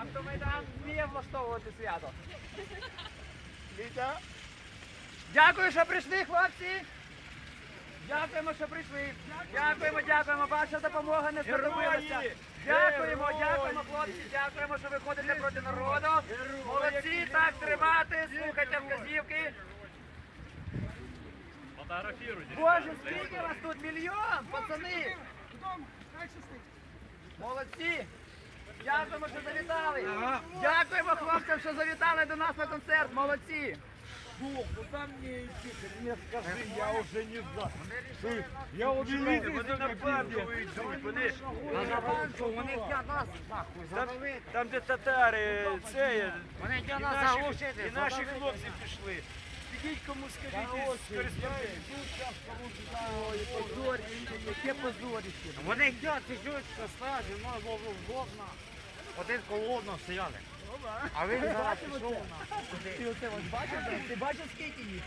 Автомайдан вміє влаштовувати свято. Вітя, Дякую, що прийшли, хлопці. Дякуємо, що прийшли. Дякуємо, дякуємо. Ваша допомога не знадобилася. Дякуємо, дякуємо, хлопці. Дякуємо, що ви ходите проти народу. Молодці, так тримати, слухайте вказівки. Боже, скільки вас тут? Мільйон, пацани. Молодці. Дякуємо, що завітали. Що завітали до нас на концерт. Молодці. Бог, ну там мне идти, ты мне скажи, я уже не знаю. Ты- Я вот видел, Вони на банду йдуть, вони, Вони хотять нас нахуй там, там де татари, це, є, Вони і нас наші, заглушити. і наші хлопці пішли. Підіть кому скажіть. Ой, позоріще, яке позоріще. Вони хотять чуть-чуть стати, ну, було Один колодно стояли. А він зараз пішов на. Ти оце ось бачив? Ти бачиш, скільки їх?